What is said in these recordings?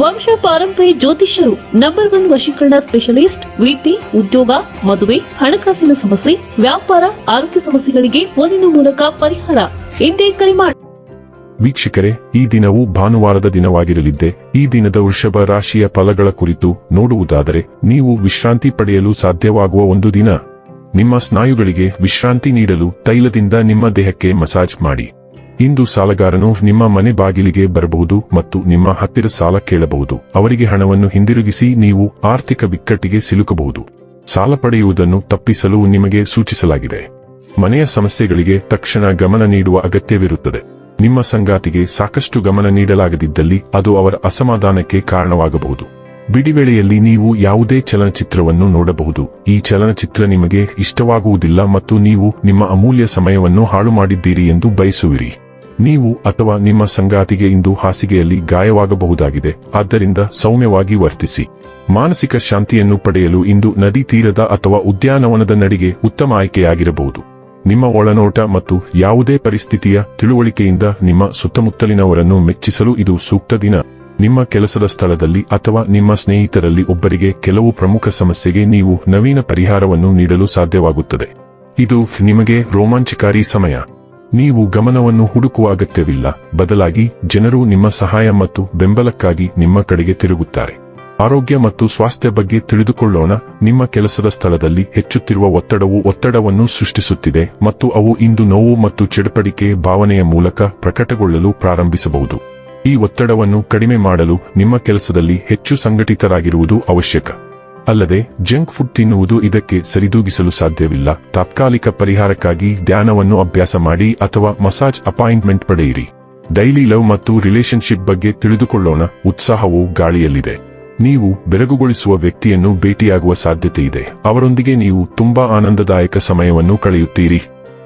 ವಂಶ ಪಾರಂಪರ್ಯ ಜ್ಯೋತಿಷ್ಯರು ನಂಬರ್ ಒನ್ ವಶೀಕರಣ ಸ್ಪೆಷಲಿಸ್ಟ್ ರೀತಿ ಉದ್ಯೋಗ, ಮದುವೆ, ಹಣಕಾಸಿನ ಸಮಸ್ಯೆ, ವ್ಯಾಪಾರ, ಆರೋಗ್ಯ ಸಮಸ್ಯೆಗಳಿಗೆ ಫೋನಿನ ಮೂಲಕ ಪರಿಹಾರ. ಎಂದೇ ಕರೆ ಮಾಡಿ ವೀಕ್ಷಕರೇ, ಈ ದಿನವು ಭಾನುವಾರದ ದಿನವಾಗಿರಲಿದ್ದೆ. ಈ ದಿನದ ವೃಷಭ ರಾಶಿಯ ಫಲಗಳ ಕುರಿತು ನೋಡುವುದಾದರೆ, ನೀವು ವಿಶ್ರಾಂತಿ ಪಡೆಯಲು ಸಾಧ್ಯವಾಗುವ ಒಂದು ದಿನ. ನಿಮ್ಮ ಸ್ನಾಯುಗಳಿಗೆ ವಿಶ್ರಾಂತಿ ನೀಡಲು ತೈಲದಿಂದ ನಿಮ್ಮ ದೇಹಕ್ಕೆ ಮಸಾಜ್ ಮಾಡಿ. ಇಂದು ಸಾಲಗಾರನು ನಿಮ್ಮ ಮನೆ ಬಾಗಿಲಿಗೆ ಬರಬಹುದು ಮತ್ತು ನಿಮ್ಮ ಹತ್ತಿರ ಸಾಲ ಕೇಳಬಹುದು. ಅವರಿಗೆ ಹಣವನ್ನು ಹಿಂದಿರುಗಿಸಿ ನೀವು ಆರ್ಥಿಕ ಬಿಕ್ಕಟ್ಟಿಗೆ ಸಿಲುಕಬಹುದು. ಸಾಲ ಪಡೆಯುವುದನ್ನು ತಪ್ಪಿಸಲು ನಿಮಗೆ ಸೂಚಿಸಲಾಗಿದೆ. ಮನೆಯ ಸಮಸ್ಯೆಗಳಿಗೆ ತಕ್ಷಣ ಗಮನ ನೀಡುವ ಅಗತ್ಯವಿರುತ್ತದೆ. ನಿಮ್ಮ ಸಂಗಾತಿಗೆ ಸಾಕಷ್ಟು ಗಮನ ನೀಡಲಾಗದಿದ್ದಲ್ಲಿ ಅದು ಅವರ ಅಸಮಾಧಾನಕ್ಕೆ ಕಾರಣವಾಗಬಹುದು. ಬಿಡಿವೇಳೆಯಲ್ಲಿ ನೀವು ಯಾವುದೇ ಚಲನಚಿತ್ರವನ್ನು ನೋಡಬಹುದು. ಈ ಚಲನಚಿತ್ರ ನಿಮಗೆ ಇಷ್ಟವಾಗುವುದಿಲ್ಲ ಮತ್ತು ನೀವು ನಿಮ್ಮ ಅಮೂಲ್ಯ ಸಮಯವನ್ನು ಹಾಳು ಮಾಡಿದ್ದೀರಿ ಎಂದು ಬಯಸುವಿರಿ. ನೀವು ಅಥವಾ ನಿಮ್ಮ ಸಂಗಾತಿಗೆ ಇಂದು ಹಾಸಿಗೆಯಲ್ಲಿ ಗಾಯವಾಗಬಹುದಾಗಿದೆ. ಆದ್ದರಿಂದ ಸೌಮ್ಯವಾಗಿ ವರ್ತಿಸಿ. ಮಾನಸಿಕ ಶಾಂತಿಯನ್ನು ಪಡೆಯಲು ಇಂದು ನದಿ ತೀರದ ಅಥವಾ ಉದ್ಯಾನವನದ ನಡಿಗೆ ಉತ್ತಮ ಆಯ್ಕೆಯಾಗಿರಬಹುದು. ನಿಮ್ಮ ಒಳನೋಟ ಮತ್ತು ಯಾವುದೇ ಪರಿಸ್ಥಿತಿಯ ತಿಳುವಳಿಕೆಯಿಂದ ನಿಮ್ಮ ಸುತ್ತಮುತ್ತಲಿನವರನ್ನು ಮೆಚ್ಚಿಸಲು ಇದು ಸೂಕ್ತ ದಿನ. ನಿಮ್ಮ ಕೆಲಸದ ಸ್ಥಳದಲ್ಲಿ ಅಥವಾ ನಿಮ್ಮ ಸ್ನೇಹಿತರಲ್ಲಿ ಒಬ್ಬರಿಗೆ ಕೆಲವು ಪ್ರಮುಖ ಸಮಸ್ಯೆಗೆ ನೀವು ನವೀನ ಪರಿಹಾರವನ್ನು ನೀಡಲು ಸಾಧ್ಯವಾಗುತ್ತದೆ. ಇದು ನಿಮಗೆ ರೋಮಾಂಚಕಾರಿ ಸಮಯ. ನೀವು ಗಮನವನ್ನು ಹುಡುಕುವ ಅಗತ್ಯವಿಲ್ಲ. ಬದಲಾಗಿ ಜನರು ನಿಮ್ಮ ಸಹಾಯ ಮತ್ತು ಬೆಂಬಲಕ್ಕಾಗಿ ನಿಮ್ಮ ಕಡೆಗೆ ತಿರುಗುತ್ತಾರೆ. ಆರೋಗ್ಯ ಮತ್ತು ಸ್ವಾಸ್ಥ್ಯ ಬಗ್ಗೆ ತಿಳಿದುಕೊಳ್ಳೋಣ. ನಿಮ್ಮ ಕೆಲಸದ ಸ್ಥಳದಲ್ಲಿ ಹೆಚ್ಚುತ್ತಿರುವ ಒತ್ತಡವು ಒತ್ತಡವನ್ನು ಸೃಷ್ಟಿಸುತ್ತಿದೆ ಮತ್ತು ಅವು ಇಂದು ನೋವು ಮತ್ತು ಚಡಪಡಿಕೆ ಭಾವನೆಯ ಮೂಲಕ ಪ್ರಕಟಗೊಳ್ಳಲು ಪ್ರಾರಂಭಿಸಬಹುದು. ಈ ಒತ್ತಡವನ್ನು ಕಡಿಮೆ ಮಾಡಲು ನಿಮ್ಮ ಕೆಲಸದಲ್ಲಿ ಹೆಚ್ಚು ಸಂಘಟಿತರಾಗಿರುವುದು ಅವಶ್ಯಕ. ಅಲ್ಲದೆ, ಜಂಕ್ ಫುಡ್ ತಿನ್ನುವುದು ಇದಕ್ಕೆ ಸರಿದೂಗಿಸಲು ಸಾಧ್ಯವಿಲ್ಲ. ತಾತ್ಕಾಲಿಕ ಪರಿಹಾರಕ್ಕಾಗಿ ಧ್ಯಾನವನ್ನು ಅಭ್ಯಾಸ ಮಾಡಿ ಅಥವಾ ಮಸಾಜ್ ಅಪಾಯಿಂಟ್ಮೆಂಟ್ ಪಡೆಯಿರಿ. ಡೈಲಿ ಲವ್ ಮತ್ತು ರಿಲೇಶನ್ಶಿಪ್ ಬಗ್ಗೆ ತಿಳಿದುಕೊಳ್ಳೋಣ. ಉತ್ಸಾಹವು ಗಾಳಿಯಲ್ಲಿದೆ. ನೀವು ಬೆರಗುಗೊಳಿಸುವ ವ್ಯಕ್ತಿಯನ್ನು ಭೇಟಿಯಾಗುವ ಸಾಧ್ಯತೆ ಇದೆ. ಅವರೊಂದಿಗೆ ನೀವು ತುಂಬಾ ಆನಂದದಾಯಕ ಸಮಯವನ್ನು ಕಳೆಯುತ್ತೀರಿ.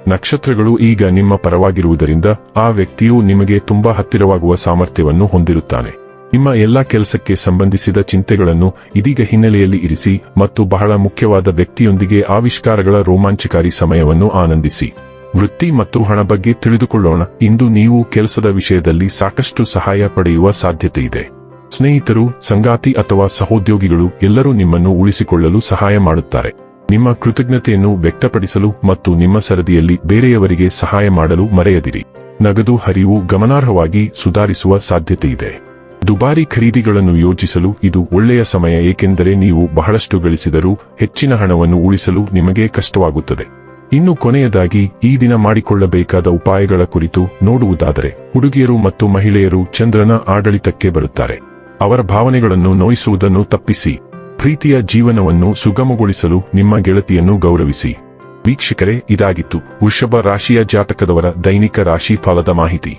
ನಕ್ಷತ್ರಗಳು ಈಗ ನಿಮ್ಮ ಪರವಾಗಿರುವುದರಿಂದ ಆ ವ್ಯಕ್ತಿಯು ನಿಮಗೆ ತುಂಬಾ ಹತ್ತಿರವಾಗುವ ಸಾಮರ್ಥ್ಯವನ್ನು ಹೊಂದಿರುತ್ತಾನೆ. ನಿಮ್ಮ ಎಲ್ಲಾ ಕೆಲಸಕ್ಕೆ ಸಂಬಂಧಿಸಿದ ಚಿಂತೆಗಳನ್ನು ಇದೀಗ ಹಿನ್ನೆಲೆಯಲ್ಲಿ ಇರಿಸಿ ಮತ್ತು ಬಹಳ ಮುಖ್ಯವಾದ ವ್ಯಕ್ತಿಯೊಂದಿಗೆ ಆವಿಷ್ಕಾರಗಳ ರೋಮಾಂಚಕಾರಿ ಸಮಯವನ್ನು ಆನಂದಿಸಿ. ವೃತ್ತಿ ಮತ್ತು ಹಣ ಬಗ್ಗೆ ತಿಳಿದುಕೊಳ್ಳೋಣ. ಇಂದು ನೀವು ಕೆಲಸದ ವಿಷಯದಲ್ಲಿ ಸಾಕಷ್ಟು ಸಹಾಯ ಪಡೆಯುವ ಸಾಧ್ಯತೆ ಇದೆ. ಸ್ನೇಹಿತರು, ಸಂಗಾತಿ ಅಥವಾ ಸಹೋದ್ಯೋಗಿಗಳು ಎಲ್ಲರೂ ನಿಮ್ಮನ್ನು ಉಳಿಸಿಕೊಳ್ಳಲು ಸಹಾಯ ಮಾಡುತ್ತಾರೆ. ನಿಮ್ಮ ಕೃತಜ್ಞತೆಯನ್ನು ವ್ಯಕ್ತಪಡಿಸಲು ಮತ್ತು ನಿಮ್ಮ ಸರದಿಯಲ್ಲಿ ಬೇರೆಯವರಿಗೆ ಸಹಾಯ ಮಾಡಲು ಮರೆಯದಿರಿ. ನಗದು ಹರಿವು ಗಮನಾರ್ಹವಾಗಿ ಸುಧಾರಿಸುವ ಸಾಧ್ಯತೆ ಇದೆ. ದುಬಾರಿ ಖರೀದಿಗಳನ್ನು ಯೋಜಿಸಲು ಇದು ಒಳ್ಳೆಯ ಸಮಯ, ಏಕೆಂದರೆ ನೀವು ಬಹಳಷ್ಟು ಗಳಿಸಿದರೂ ಹೆಚ್ಚಿನ ಹಣವನ್ನು ಉಳಿಸಲು ನಿಮಗೆ ಕಷ್ಟವಾಗುತ್ತದೆ. ಇನ್ನು ಕೊನೆಯದಾಗಿ, ಈ ದಿನ ಮಾಡಿಕೊಳ್ಳಬೇಕಾದ ಉಪಾಯಗಳ ಕುರಿತು ನೋಡುವುದಾದರೆ, ಹುಡುಗಿಯರು ಮತ್ತು ಮಹಿಳೆಯರು ಚಂದ್ರನ ಆಡಳಿತಕ್ಕೆ ಬರುತ್ತಾರೆ. ಅವರ ಭಾವನೆಗಳನ್ನು ನೋಯಿಸುವುದನ್ನು ತಪ್ಪಿಸಿ, ಪ್ರೀತಿಯ ಜೀವನವನ್ನು ಸುಗಮಗೊಳಿಸಲು ನಿಮ್ಮ ಗೆಳತಿಯನ್ನು ಗೌರವಿಸಿ. ವೀಕ್ಷಕರೇ, ಇದಾಗಿತ್ತು ವೃಷಭ ರಾಶಿಯ ಜಾತಕದವರ ದೈನಿಕ ರಾಶಿ ಫಲದ ಮಾಹಿತಿ.